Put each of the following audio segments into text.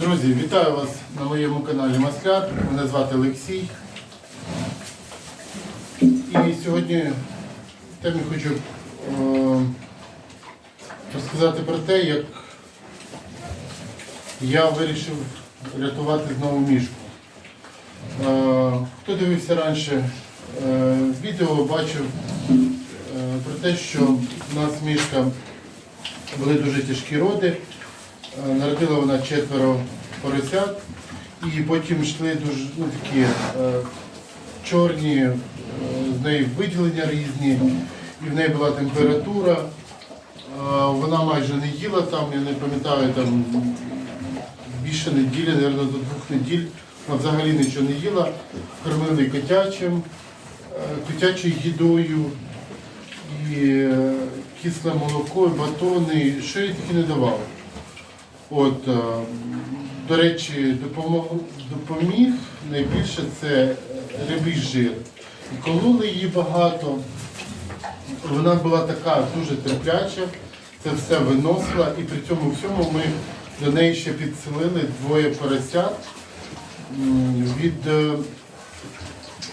Друзі, вітаю вас на моєму каналі Масляр. Мене звати Олексій. І сьогодні темі хочу е, розказати про те, як я вирішив рятувати знову мішку. Е, хто дивився раніше е, відео, бачив е, про те, що в нас мішка були дуже тяжкі роди. Е, Народила вона четверо поросят, і потім йшли дуже ну, такі е, чорні, е, з неї виділення різні, і в неї була температура. Вона майже не їла там, я не пам'ятаю, там більше неділі, мабуть, до двох неділь. Вона взагалі нічого не їла. Кормили котячим, котячою їдою, і кисле молоко, батони, що я тільки не давав. От, е, до речі, допоміг найбільше це рибий жир. І кололи її багато. Вона була така дуже терпляча, це все виносила, і при цьому всьому ми до неї ще підселили двоє поросят від е,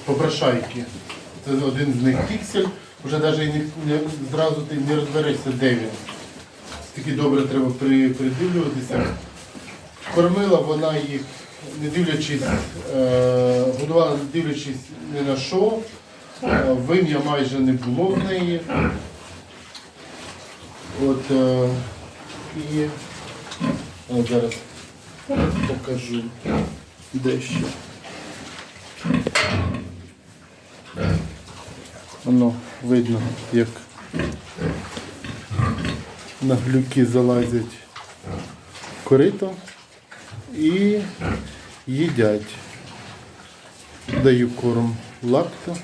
попрошайки. Це один з них піксель, вже навіть зразу ти не розберешся, де він. Таки добре треба придивлюватися. Кормила вона їх, не дивлячись, е, годувала, не дивлячись ні на що. Е, Вим'я майже не було в неї. От е, і от зараз покажу дещо. Воно видно, як на глюки залазять корито і їдять. Даю корм лакто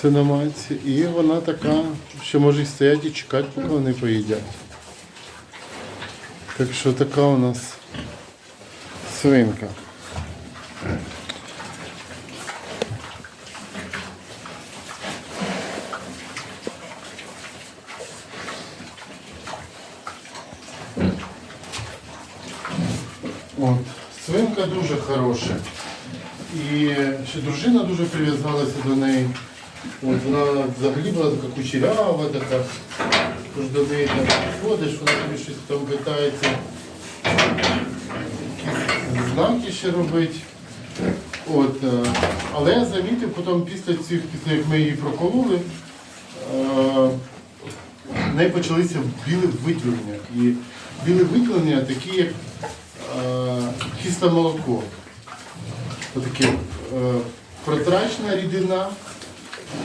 свиноматці, і вона така, що може стояти і чекати, поки вони поїдять. Так що така у нас свинка. От. Свинка дуже хороша. І ще дружина дуже прив'язалася до неї. От вона взагалі була така кучерява, така. Тож до неї там підходиш, вона тобі щось там питається. Якісь знаки ще робить. От, е, але я замітив потім після цих, після як ми її прокололи, е, в неї почалися білі виділення. І білі виділення такі, як кисле молоко. Отаке е, протрачна рідина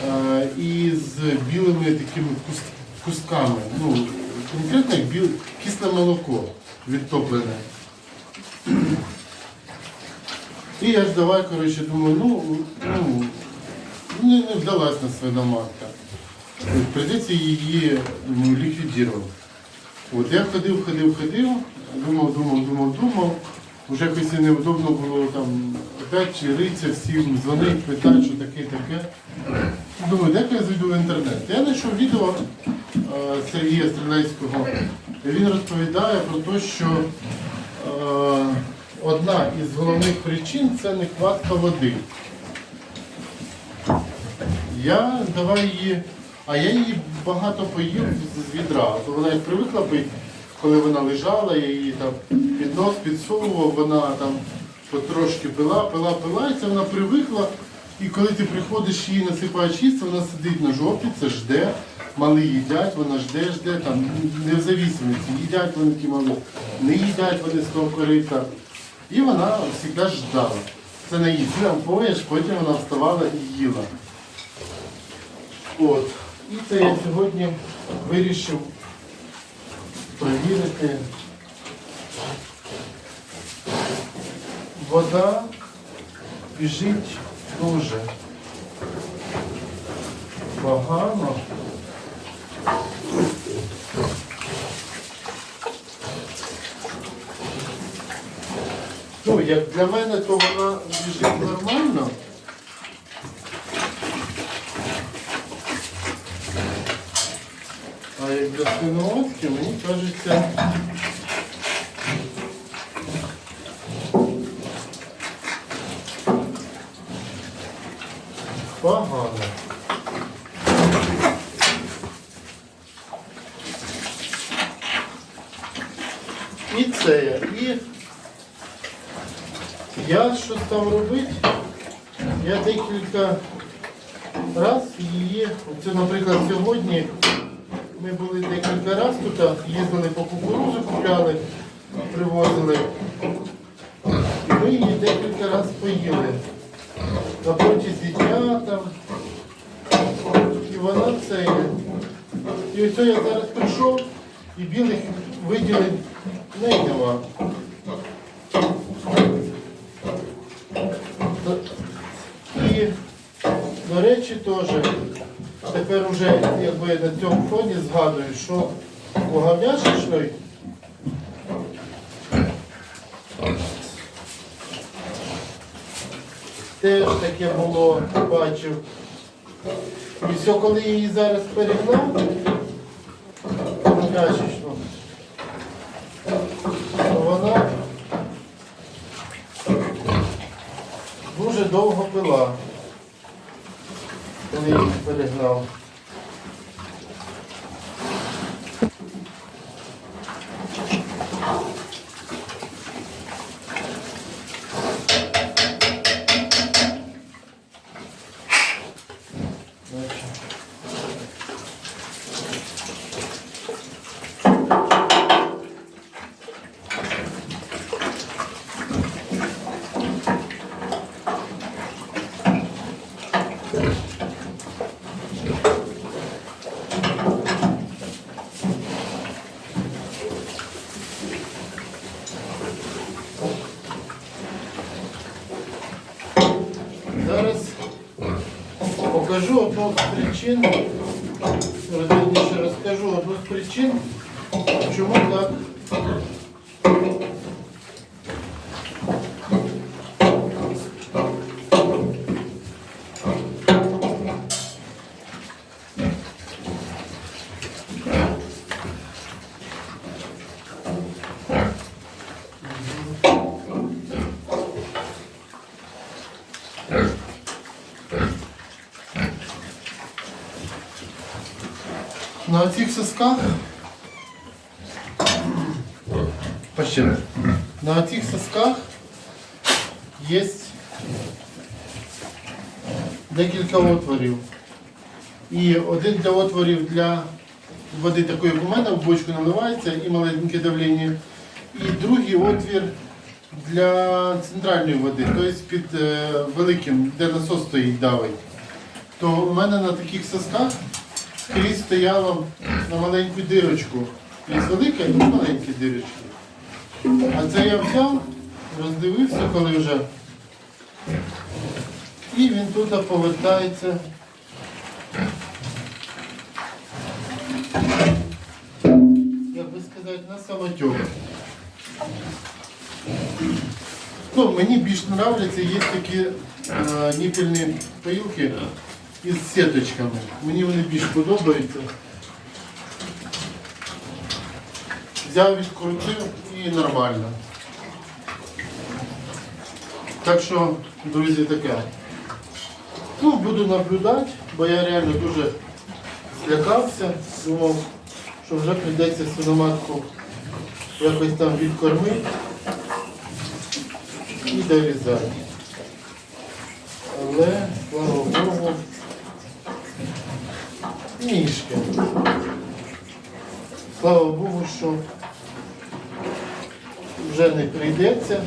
е, і з білими такими кус- кустками. Ну, конкретно біл, кисле молоко відтоплене. І я ж давай, коротше, думаю, ну, ну не, не вдалась на свиноматка. Прийдеться її ну, ліквідувати. От я ходив, ходив, ходив, думав, думав, думав, думав. Вже якось і було там опять риться всім, дзвонить, питати, що таке, таке. Думаю, де я зайду в інтернет. Я знайшов відео Сергія Стрілецького. і Він розповідає про те, що е, одна із головних причин це нехватка води. Я давай її, а я її багато поїв з відра. То вона як привикла пити, коли вона лежала, я її там під нос підсовував, вона там потрошки пила, пила, пила, і це вона привикла. І коли ти приходиш її насипаєш їсти, вона сидить на жопі, це жде, мали їдять, вона жде, жде, там не в зависимості, їдять вони ті мали, не їдять вони з того корита. І вона завжди ждала. Це на її поїш, потім вона вставала і їла. От. І це я сьогодні вирішив перевірити. Вода біжить дуже погано. Ну, як для мене, то вона біжить нормально. як до свинородки, мені кажеться. Погано. І це я. І я щось там робити. Я декілька раз її, оце, наприклад, сьогодні ми були декілька разів тут, їздили по кукурузу, купляли, привозили. Ми її декілька разів поїли. На протязі дня там. І вона це. І ось я зараз прийшов і білих виділень в нема. І, до речі, теж тепер вже якби на цьому фоні згадую, що у гавняшечної теж таке було, бачив. І все, коли її зараз перегнав, гавняшечну, то вона дуже довго пила, коли Зараз покажу одну з причин, розумніше розкажу одну з причин, чому так. На цих сосках Почти. На цих сосках є декілька отворів. І один для отворів для води такої як у мене в бочку наливається і маленьке давлення. І другий отвір для центральної води, тобто під е, великим, де насос стоїть давить. То у мене на таких сосках скрізь стояло на маленьку дирочку. Є велика і маленькі дирочки. А це я взяв, роздивився, коли вже. І він тут повертається. Як би сказати, на самотек. Ну, мені більш подобаються, є такі е, ніпельні поїлки із сіточками. Мені вони більш подобаються. Взяв, відкрутив і нормально. Так що, друзі, таке. Ну, буду наблюдати, бо я реально дуже злякався, думав, що вже прийдеться свиноматку якось там відкормити і дорізати. Але, слава Богу, мішки. Слава Богу, що вже не прийдеться.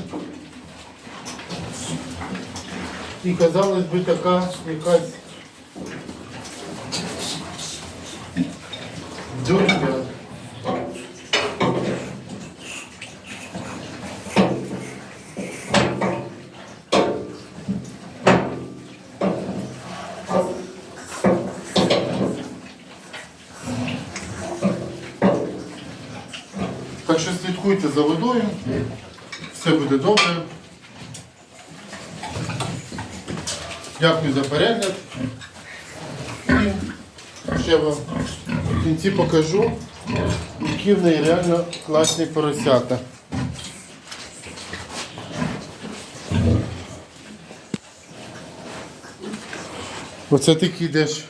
І казалось би така якась дурка. Так що слідкуйте за водою, все буде добре. Дякую за перегляд. І ще вам в кінці покажу, які в неї реально класні поросята. Оце ти йдеш.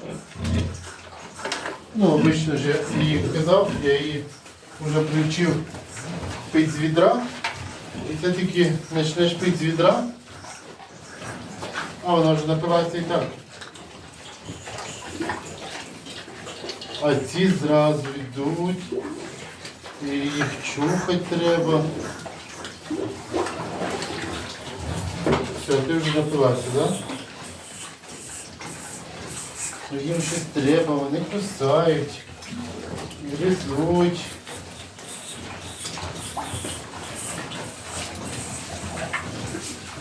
Ну, обично ж я її казав, я її вже привчив пити з відра. І це тільки почнеш пити з відра, а вона вже напивається і так. А ці зразу йдуть. І їх чухати треба. Все, ти вже напивався, так? Да? Ну, Їм щось треба, вони кусають, гризуть.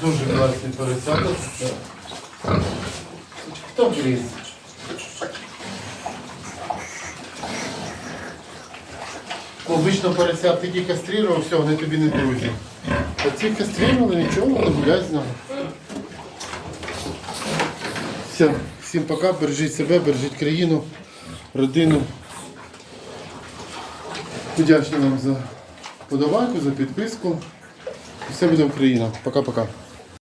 Дуже класний поросяток. Хто гриз? Обично поросят такі кастрирував, все, вони тобі не друзі. А ці кастрирували, нічого, не гулять з нами. Все, всім пока, бережіть себе, бережіть країну, родину. Вдячний вам за подобайку, за підписку. Все буде Україна. Пока-пока.